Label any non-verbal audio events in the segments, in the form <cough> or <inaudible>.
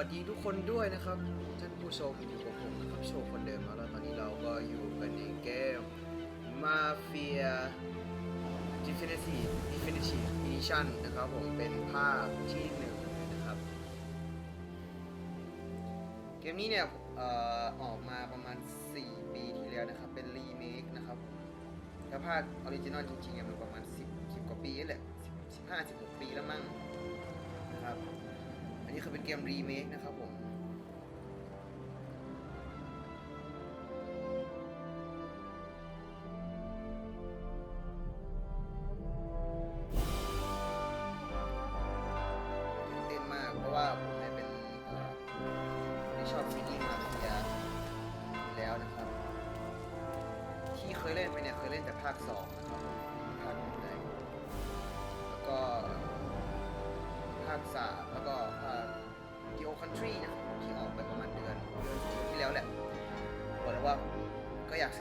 วัสดีทุกคนด้วยนะครับท่านผู้ชมอยู่กับผมนะครับโชว์คนเดิมแล้ว ตอนนี้เราก็อยู่กันในเกม Mafia Definitive Definitive Edition นะครับผมเป็นภาคที่หนึ่งนะครับ เกมนี้เนี่ยอออกมาประมาณ 4 ปีที่แล้วนะครับ เป็นรีเมคนะครับถ้าภาคออริจินอลจริงๆอะมันประมาณ 10 10 กว่าปีแหละ15 16 ปีแล้วมั้งนะครับ นนี้คือเป็นเกมรีเมคนะครับผม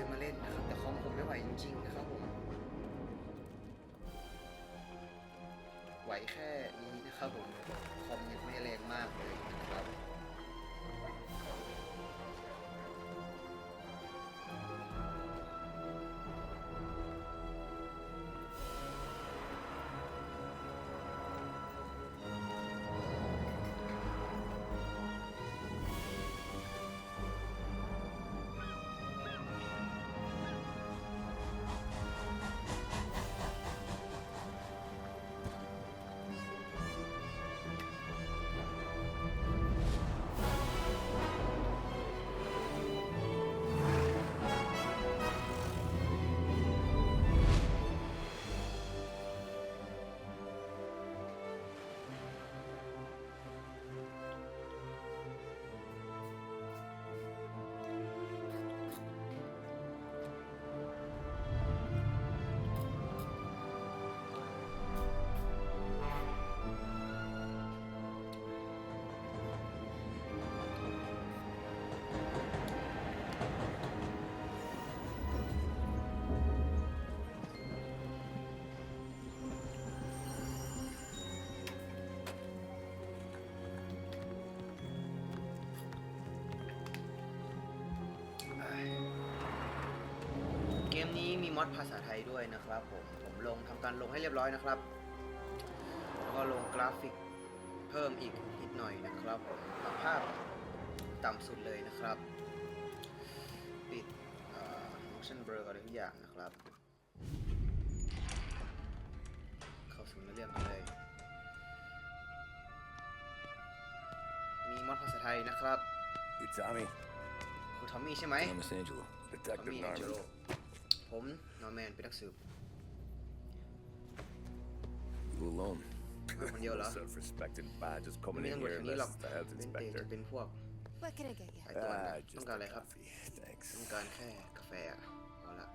อยากซื้อมาเล่นนะครับ แต่คอมผมไม่ไหวจริงๆนะครับผมไหวแค่นี้นะครับผมคอมยังไม่แรงมากเลยนะครับ มนี้มีมอดภาษาไทยด้วยนะครับผมผมลงทำการลงให้เรียบร้อยนะครับแล้วก็ลงกราฟิกเพิ่มอีกนิดหน่อยนะครับผมปรับภาพต่ำสุดเลยนะครับ ปิดเอ่อ motion blur อะไรทุกอย่างนะครับ เข้าสู่เนื้อเรื่องกันเลย มีมอดภาษาไทยนะครับ You Tommy? คุณทอมมี่ใช่ไหม Thomas Angelo. ทอม Detective มี่แองเจโร Norman. ผมนอร์แมนเป็นนักสืบ You alone? มาคนเดียวเหรอ Self-respecting badges ไม่ coming มี in ตำรวจ here แถวนี้หรอก unless it's the health เป็นเตจะ inspector. เป็นพวก What can I get you? สายตรวจนะ Ah, ต้อ just งการอะไร a ครับ coffee. ต้อง Thanks. การแค่กาแฟอะเอาละ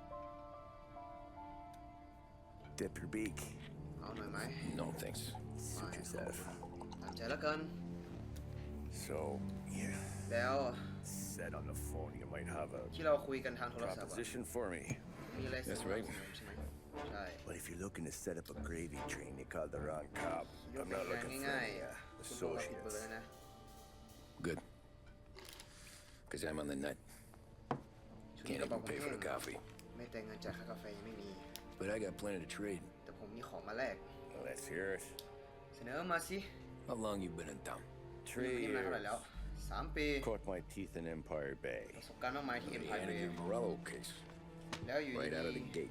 Dip your beak. เอาหน่อยไหม No, thanks. Suit yourself. ตามใจแล้วกัน So, you แล้ว said on the phone you might have a ที่เราคุยกันทางโทรศัพท์อะ proposition for me. realize That's right. But if you're looking to set up a gravy train, you called the wrong cop. I'm not looking for any, uh, associates. Good. Because I'm on the nut. Can't even pay for the coffee. But I got plenty to trade. แต่ผมมีของมาแลก Let's hear it. How long you been in town? Three years. Caught my teeth in Empire Bay. ประสบการณ์มากมายที่ The Empire Morello case. Now you right out of the gate.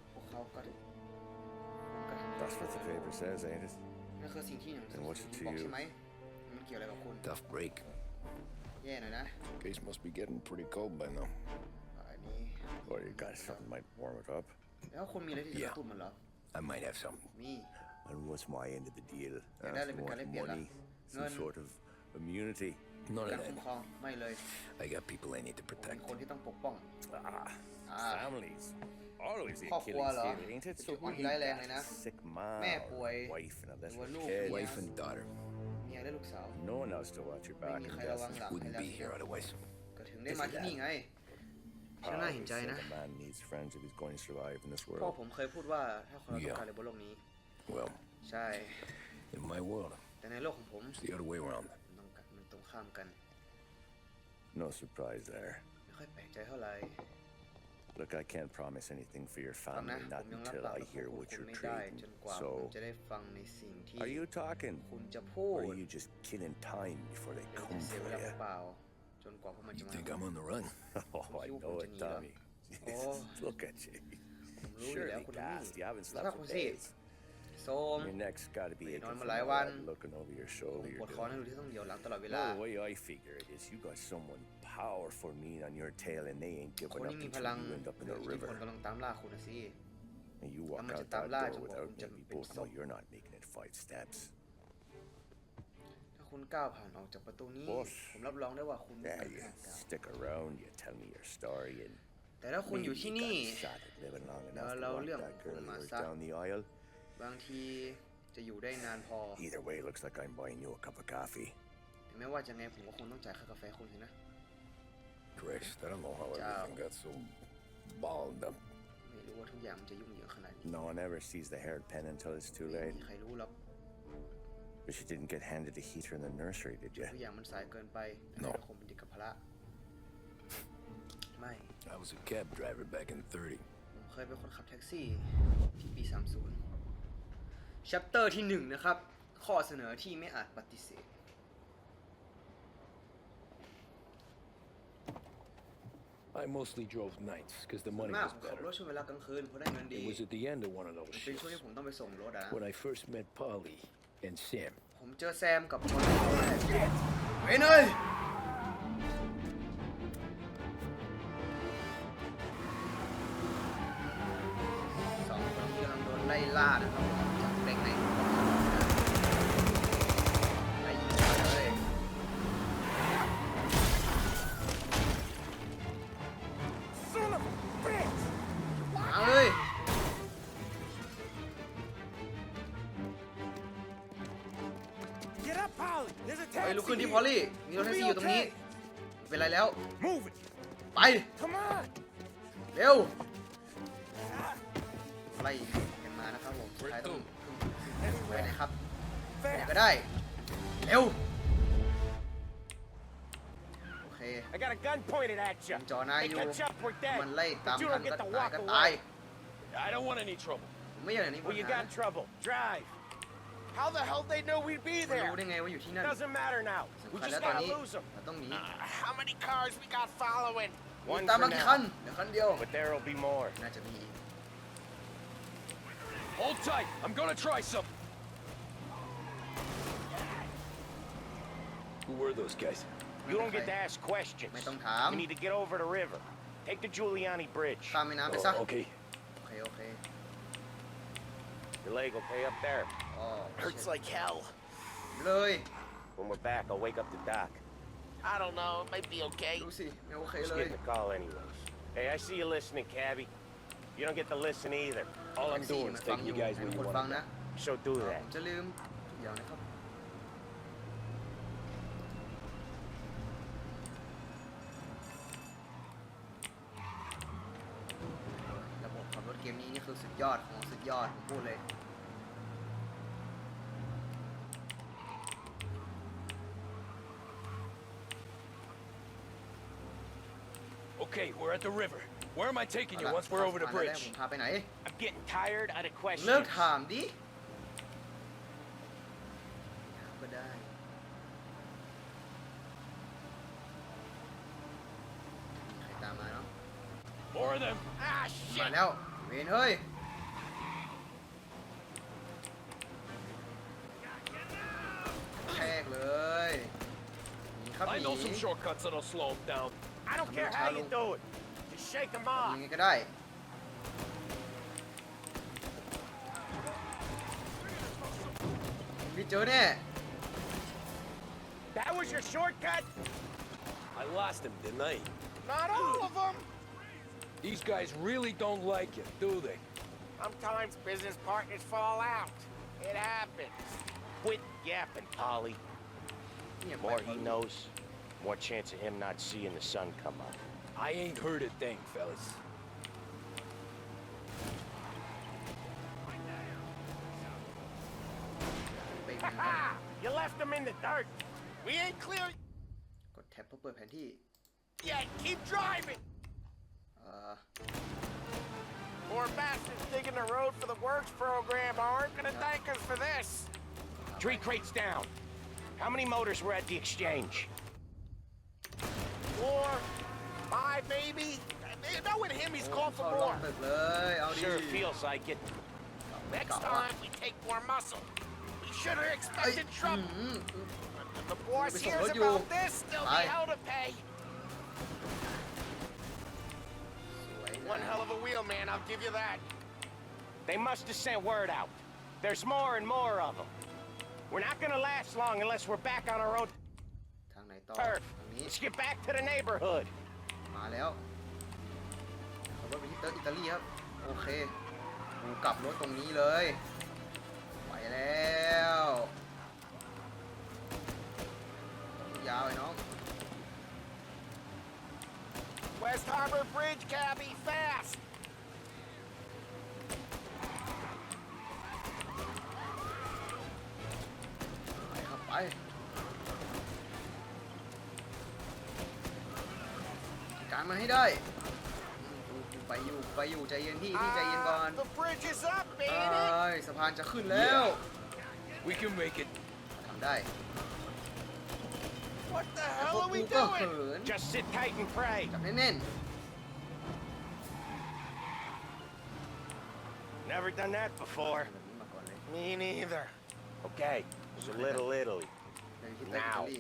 That's what the paper says, ain't it? And what's it to you? Tough break. Case must be getting pretty cold by now. Well, Or you got something might warm it up. Yeah, I might have something. And what's my end of the deal? Ask money? Some sort of immunity? None of that. I got people I need to protect. Ah, families. Always the ครอบครัว Achilles เหรอ heel, ain't it? จุดอ่อนที่ร้ายแรงเลยนะ Sick mom, แม่ป่วย wife, and a หรือว่า little ลูก kid. เมีย Wife and daughter เมียและลูกสาว No one else to watch your ไม่ back มี and ใครระวัง guess. หลัง wouldn't ให้ be here แล้ว otherwise. ก็ถึงได้มาที่นี่ไงฉันน่า I เห็น always ใจ say นะ a man needs friends if he's going to survive in this พ่อ world. ผมเคยพูดว่าถ้าคนเราต้อง Yeah. การอะไรบนโลกนี้ Well, ใช่ in my world, แต่ในโลกของผม it's the other way around. มันต้องการมันตรง ครามกัน No surprise there. ไม่ค่อยแปลกใจเท่าไหร่ Look, I can't promise anything for your ฟัง family, นะ ผ not มยังรับ until ปาก I กับ hear พวก what คุณ you're ไม่ได้ trading. จนกว่าผม So, จะได้ฟังในสิ่งที่ are you talking? คุณจะพูด Or are you just killing time before they หรือ come จะเสีย for เวลา you? เปล่าๆจนกว่าพวกมันจะ You มา think I'm on the run? <laughs> Oh, I You know it, continue, huh? Tommy. <laughs> Oh. Look at you. ผมรู้อยู่แล้ว Surely คุณนี่ gassed. You haven't แล้ว slept คุ for ณสิ days. โซม Your neck's got to be Wait, aching no, from malay all that one. looking over your ผม shoulder. ป You're วดคอนะ doing. ดูที่ต้องเดี๋ยวหลังตลอดเวลา No, the way I figure it is, you got someone powerful mean on your tail, and they ain't ค giving น up ที่มีพ until ลัง you end up in เหนือ the อิทธิพล river. กำลังตามล่าคุณนะสิ And you walk Tama out siya, that tabla, door tsaka without kung me. dyan We both know pinsok. you're not making it five steps. ถ้าคุณก้าวผ่านออกจากประตูนี้ Boss. ผมรับรองได้ว่าคุณไม่ Yeah, ไป you ทางเก่า stick around, you tell me your story, and แต่ถ้าคุณอยู่ maybe ที่ you นี่ got shot at living long Now, enough to allow walk liam that girl of kung yours masa. down the aisle. บางทีจะอยู่ได้นานพอ Either way, looks like I'm buying you a cup of coffee. แต่ไม่ว่าจะไงผมก็คงต้องจ่ายค่ากาแฟคุณสินะ Christ, I don't know how Ciao. everything got so balled up. ไม่รู้ว่าทุกอย่างมันจะยุ่งเหยิงขนาดนี้ No one ever sees the haired pen until it's too ไม่ late. มีใครรู้หรอก But you didn't get handed a heater in the nursery, did you? ทุกอย่างมันสายเกินไปแต่ No คงเป็นเด็กกับพระไม่ I was a cab driver back in 30. ผมเคยเป็นคนขับแท็กซี่ที่ปี 30 chapter ที่1นะครับ ข้อเสนอที่ไม่อาจปฏิเสธ I mostly drove nights because the ส่วน money มาก was ผมขับ better. รถช่วงเวลากลางคืนเพราะได้เงินดี It was at the end of one of those เป็นช่วง shifts ที่ผมต้องไปส่งรถอะนะ when I first met Polly and Sam. ผมเจอแซมกับคนแรกเฮ้ยเนยสองคนนี้กำลังโดนไล่ล่านะครับผม ลุกขึ้นที่ here. พอลลี่มีรถแท็กซี่อยู่ตรงนี้เป็นไรแล้ว Move it! ไป Come on! เร็วไล่กันมานะครับผมสุดท้ายต้องไปนะครับไปไหน Fast! ก็ได้ เร็ว โอเค I got a gun pointed at you. จอนาย They อยู่ catch up, we're dead. มันไล่ตาม But you ทัน don't ก็ get to ตาย walk ก็ตาย away. I don't want any trouble. ผมไม่อยากอย่างนี้ปัญ Well, you หา got trouble. Drive. How the hell they know we'd be มัน there? รู้ได้ไงว่าอยู่ที่นั่น Doesn't matter now. สำ We คัญแล้ just วตอน gotta นี้ lose them. เราต้องหนี how many cars we got following? One ตาม for มากี่คัน now. เดี๋ยวคันเดียว But there'll be more. น่าจะมีอีก Hold tight. I'm gonna try something. Who were those guys? You don't get to ask questions. ไม่ต้องถาม We need to get over the river. Take the Giuliani Bridge. ข้ามแม่น้ำไปซะ Oh, okay. โอเค โอเค Your leg will pay up there. อ๋อ Hurts like hell. เลย When we're back, I'll wake up the doc. I don't know. It might be okay. ดูสิ ไม่โอเค Just เลย getting the call anyways. Hey, I see you listening, cabbie. You don't get to listen either. All แท็ I'm กซี่ doing มั is นฟัง taking อยู่ you guys ให้ where ทุก you คนฟัง want นะ to So do ผ that. มจะลืมทุกอย่างนะครับ ระบบขับรถเกมนี้นี่คือสุดยอดของสุดยอด ผมพูดเลย Okay, we're at the river. Where am I taking you เอาล่ะ once we're over the ผ่านแล้ว bridge? ผมพาไปไหน I'm getting tired out of เลิก questions. ถามดิก็ได้ ใครตามมาเนาะ More of them. Ah, มา shit. แล้ว เวนเฮ้ย แทกเลยหนีครับห I นี know some shortcuts that'll slow them down. I don't care how you do it. Just shake them ยั off. งไงก็ได้พี่เจอแน่ That was your shortcut? I lost him, didn't I? Not all of them. These guys really don't like it, do they? Sometimes business partners fall out. It happens. Quit yapping, Polly. เนี่ย More he knows, more chance of him not seeing the sun come up. I ain't heard a thing, fellas. ไปเหมือน<laughs> กัน Ha! You left them in the dirt. We ain't clear. เพื่อเปิดแผนที่ Yeah, keep driving! เอ่อ Poor bastards digging the road for the works program aren't gonna thank us for this. Three crates down. How many motors were at the exchange? Four, five, maybe. You know what him? He's โอ้ called เข้า for ล่อง more. ตึกเลย เอาดิ Sure feels like it. Next Got one. time we take more muscle. We should have expected trouble. อืม If the boss Maybe hears some audio. about this, there'll be Aye. hell to pay. สวยนะ One hell of a wheel, man. I'll give you that. They must have sent word out. There's more and more of them. We're not gonna last long unless we're back on our own ทางไหนต่อ turf. ทางนี้ Let's get back to the neighborhood. มาแล้วขับรถไปที่เติร์กอิตาลีครับ โอเคกูกลับรถตรงนี้เลย ไปแล้ว ยาวไอ้น้อง West Harbor Bridge, cabby, fast. มาให้ได้อืมกูไปอยู่ไปอยู่ใจเย็นพี่พี่ใจเย็นก่อน Ah, the bridge is up, เอ้ ain't it? ยสะพานจะขึ้นแล้ว We can make it. ทำได้ What the แต่พ hell วก are กู we ก็ doing? เขิน Just sit tight and pray. จับแน่น Never done that ๆ before. แบบนี้มาก่อนเลย Me neither. Okay, so Little Italy. เดินที่เติร์กอิตาลี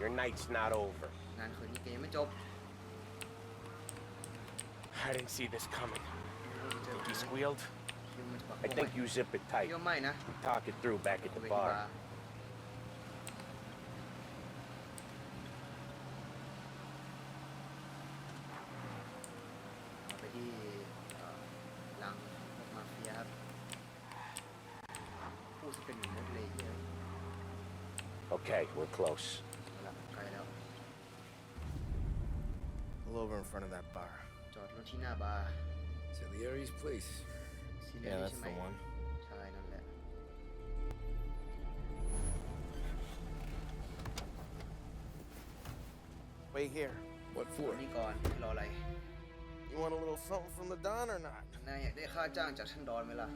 Your night's not over. งานคืนนี้แกยังไม่จบ I didn't see this coming. Think he squealed? I think you zip it tight. We talk it through back at the bar. Okay, we're close. A little over in front of that bar. จอดรถที่หน้าบาร์ Salieri's place. ซีเรี Yeah, ย that's ใช่ไหม the one. ใช่นั่นแหละ Wait here. What ตั for? วนี้ก่อนรออะไร You want a little something from the Don or not? นายอยากได้ค่าจ้างจากท่านดอนไหมล่ะ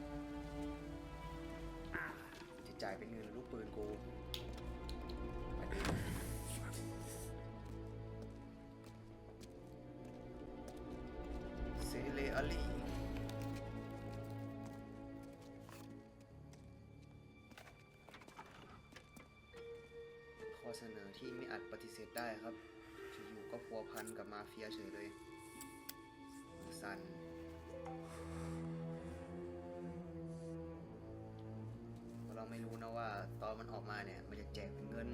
จะจ่ายเป็นเงินหรือลูกปืนกูมาดู ที่ไม่อาจปฏิเสธได้ครับอยู่ก็พัวพันกับมาเฟียเฉยเลยสันเราไม่รู้นะว่าตอนมันออกมาเนี่ย มันจะแจกเป็นเงิน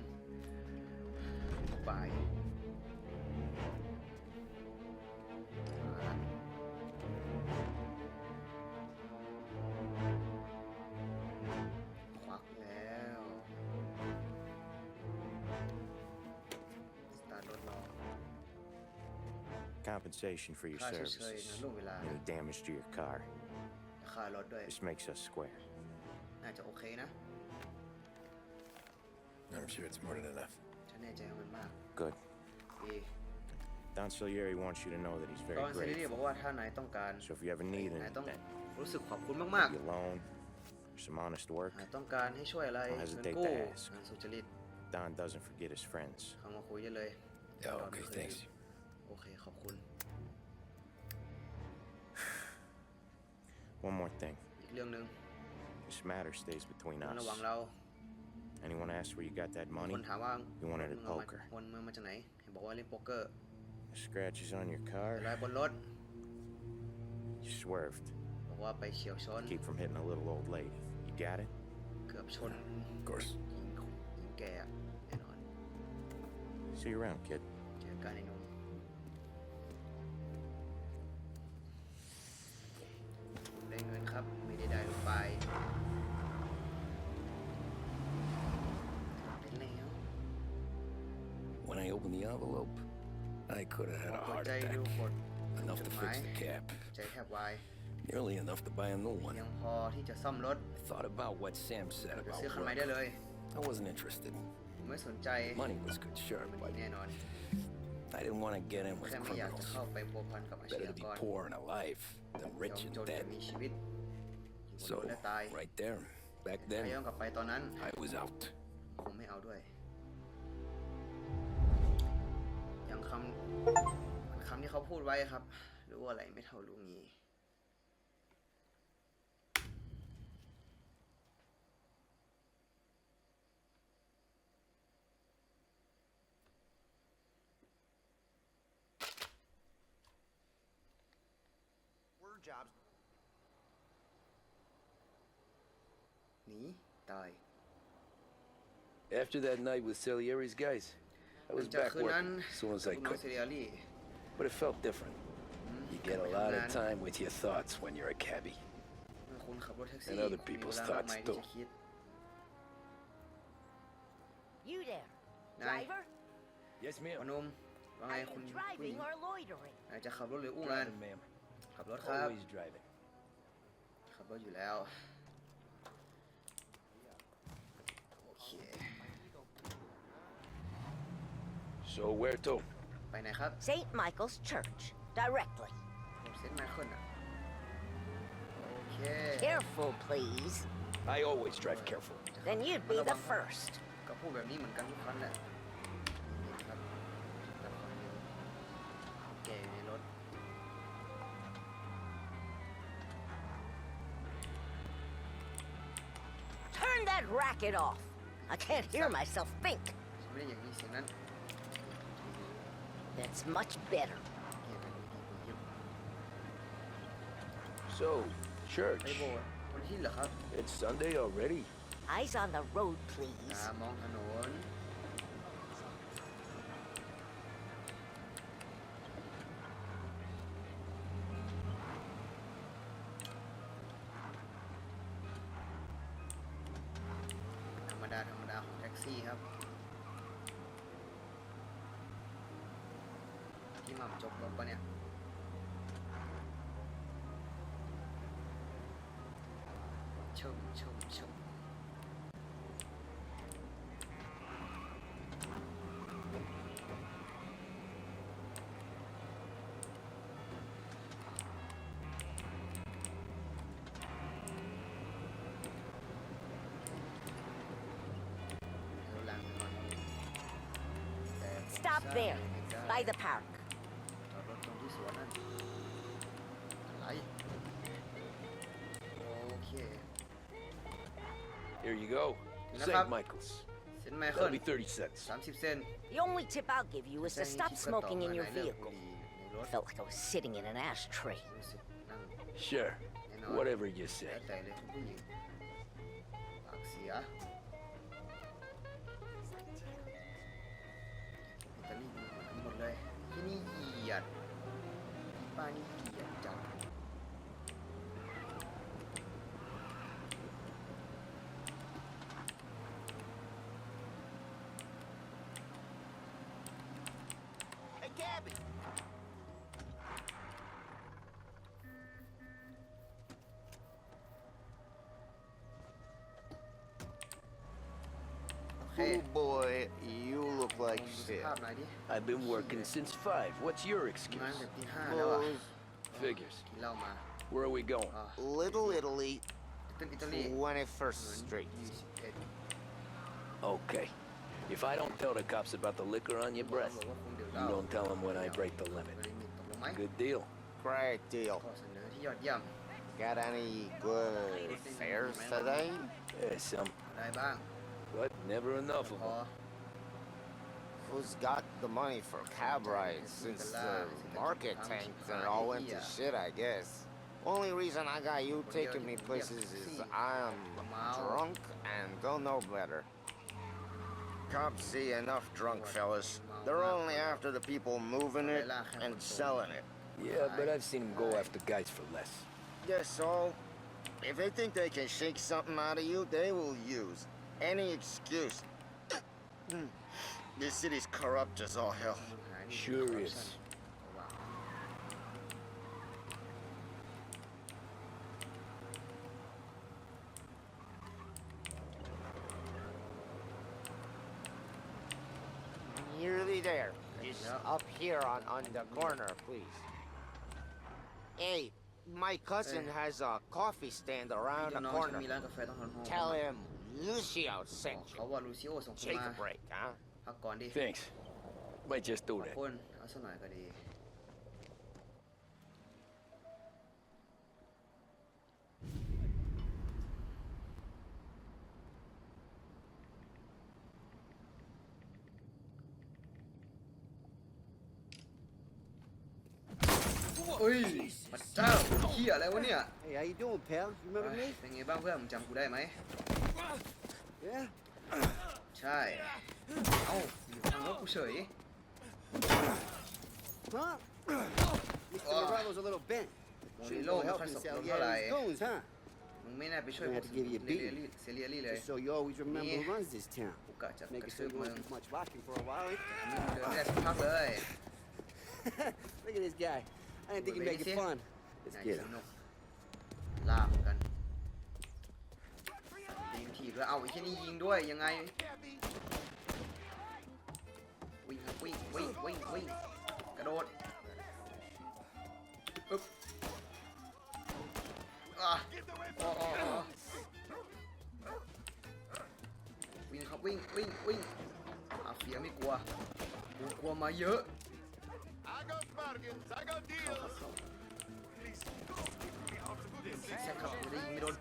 ทุกฝ่าย Compensation for your ค่าชด services. เชยนะล่วงเวลา Any damage to your car. ราคารถด้วย This makes us square. น่าจะโอเคนะ I'm sure it's more than enough. ฉันแน่ใจว่ามันมาก Good. ดี Don Salieri wants you to know that he's ต very อนเซรีบอก grateful. ว่าถ้านายต้องการ So if you ever need นายต้อง anything, รู้สึกขอบคุณมาก maybe a loan, or some honest work, ๆหากต้องการให้ช่วยอะไร Don't เงิน hesitate กู้ to ask. งานสุจริต Don doesn't forget his friends. เข้ามาคุยได้เลย Yeah, ดอน okay, ไม่เคย thanks. โอเค ขอบคุณ One more thing. อีกเรื่องหนึ่ง This matter stays between มัน us. ระหว่างเรา Anyone asks where you got that ค money, นถามว่า you wanted มึ at งเอามา poker. วนเมืองมาจากไหน เห็นบอกว่าเล่นโป๊กเกอร์ The scratches on your แต่ car, ลายบนรถ you swerved. บอกว่าไปเฉียวชน Keep from hitting a little old lady. You got it? เกือบชน Of course. หญิงหญิงแก่อะแน่นอน See you around, kid. เจอกันไอ้หนุ่มผม ได้ได้ลูกไปเป็นแล้ว When I opened the envelope, I could have had a พอ heart ใจดู attack. กด Enough to fix the cap. ใจแทบวาย Nearly enough to buy a new one. ยังพอที่จะซ่อมรถ I thought about what Sam said จะ about ซื้อคันใหม่ work. ได้เลย I wasn't interested. ผมไม่สนใจ Money was good, sure, มัน but ดีแน่นอน I didn't want to get in with แค่ไม่อยากจะ criminals. เข้าไปพัวพันกับอาช Better ญา to be กร poor and alive than ยอ rich ม and จนแต่ dead. มีชีวิต อยู่บน So, รถและตาย right there, back ถ้าย้อน then, กลับไปตอนนั้น I was out. คงไม่เอาด้วย อย่างคำคำที่เขาพูดไว้ครับ รู้อะไรไม่เท่ารู้งี้ Word jobs. หนีตาย After that night with Salieri's guys, I หลั was งจาก back คืนนั้น working as soon as กับ I คุณน้อง could. เซเรียรี่ But it felt different. You get a lot of time with your thoughts when you're a cabbie. เมื่อคุณขับรถแท็กซี่ And other มี people's เวลามากมาย thoughts ที่ too. จะคิด You there, Này. driver? Yes, พนมว่าไง Are คุณ you ผู้หญิง driving or loitering? อาจจะขับรถหรืออู้งาน ma'am. ขับรถครับ driving. ขับรถอยู่แล้ว So where to? ไปไหนครับ St. Michael's Church, directly. ผมเซนต์ไมเคิลอ่ะ โอเค Careful, please. I always drive careful. Then you'd be the first. ก็พูดแบบนี้เหมือนกันทุกครั้งแหละนี่ครับแต่ความเร็วแกอยู่ในรถ Turn that racket off. I can't hear myself think. ฉันไม่ได้อยากมีเสียงนั้น That's much better. เกลียดแบบนี้ดีกว่าเยอะ So, ไป church. โบสถ์วันที่เหรอครับ It's Sunday already. Eyes on the road, ตา please. มองถนน ชมชมชม เดี๋ยวหลังก่อนแต่ผม Stop สร้าง there, ไม่ได้ by the park. That'll be 30 cents. The only tip I'll give you is to stop smoking in your vehicle. I felt like I was sitting in an ashtray. Sure. Whatever you say. Oh boy, you look like shit. I've been working since five. What's your excuse? Figures. Where are we going? Little Italy, 21st Street. Okay. If I don't tell the cops about the liquor on your breath, you don't tell them when I break the limit. Good deal. Great deal. Got any good fares today? Yeah, some but never enough พ of อ them. Uh-huh. Who's got the money for cab rides since the market tanked and it all went to shit, I guess? Only reason I got you taking me places is I'm drunk and don't know better. Cops see enough drunk fellas. They're only after the people moving it and selling it. Yeah, but I've seen them go after guys for less. Yes, so. If they think they can shake something out of you, they will use any excuse. this city's corrupt as all hell. Sure is. Nearly there. Just up here on, on the corner, please. Hey, my cousin has a coffee stand around the corner. Tell him Lucio บอ sent กเขา you. ว่าลูซิโอส่งผม Take มา a break, huh? พักก่อนดิ Thanks. Might just ข do อบ that. คุณเอาสักหน่อยก็ดีเฮ้ยพระเจ้าเฮียอะไรวะเนี่ย Hey, how you doing, pal? You เฮ้ remember ย me? เป็นไงบ้างเพื่อนมึงจำกูได้ไหม Yeah. ใช่ เอ้าอยู่ทางรถกูเฉย Huh? Mr. Oh. Morello's a little bent. Morello, Should've go help me him parece sell que yeah, no la his he. goons, huh? มึงไม่น่าไปช่วย I'm ผ gonna ม have to give you a เรีย beating. ลี่เซเรียลี่เลย Just so you always remember Yeah. who runs this town. กูกะจะ Make ก it ระ so ทืบ you มึง won't do much locking for a while. eh? มึงเดินไม่ได้สักพักเลย Look at this guy. I didn't think he'd make it Wait, fun. Let's ไหน get ส him. นุกลาก กันยิงทีด้ว เอาไอ้ที่นี่ยิงด้วยยังไง วิ่งครับวิ่งวิ่งวิ่งวิ่งกระโดดอึ๊บอะอ๋ออ๋ออ๋อวิ่งครับวิ่งวิ่งวิ่งอาเฟียไม่กลัวกูกลัวมาเยอะเข้าครับเข้าแซกครับกูได้ยิงไม่โดน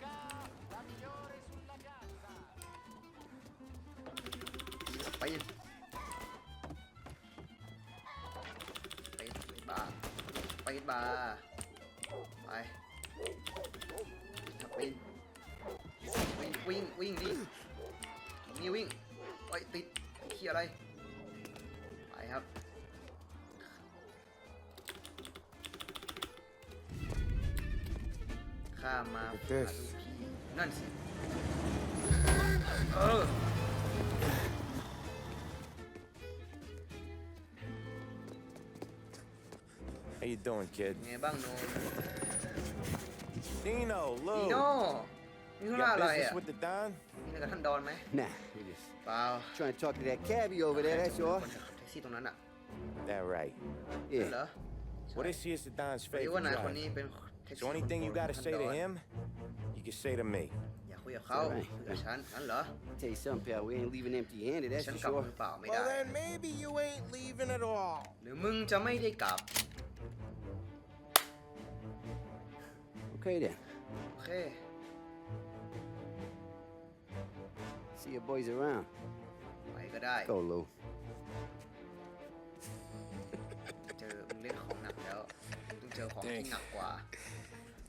ข้ามมาหาลูกพี่นั่นสิ เออ How you doing, kid? ไงบ้างโน Dino, นี Lou. โน่มีธุ You ระ got อะไร business อ่ะ with the Don? มีอะไรกับท่านดอนไหม Nah, we just เปล่า trying to talk to that cabbie over there, that's all. คนขับแท็กซี่ตรงนั้นอ่ะ That right. เหร Yeah. อ Well, this here's the Don's พอดีว่า favorite นายคน driver. นี้เป็นแท็กซี่ So anything you gotta ท่าน say ด to อน him, you can say to me. อยากคุยกับเขา Alright. คุยกับฉันนั่นเหรอ Tell you something, pal, we ain't leaving empty handed, that's ฉัน for กลับ sure. มือเปล่าไม่ได้ Well, then maybe you ain't leaving at all. หรือมึงจะไม่ได้กลับ Okay then. โอเค See your boys around. ไปก็ได้ Go, Lou. เจอมึงเล่นของหนักแล้วมึงต้องเจอของที่หนักกว่า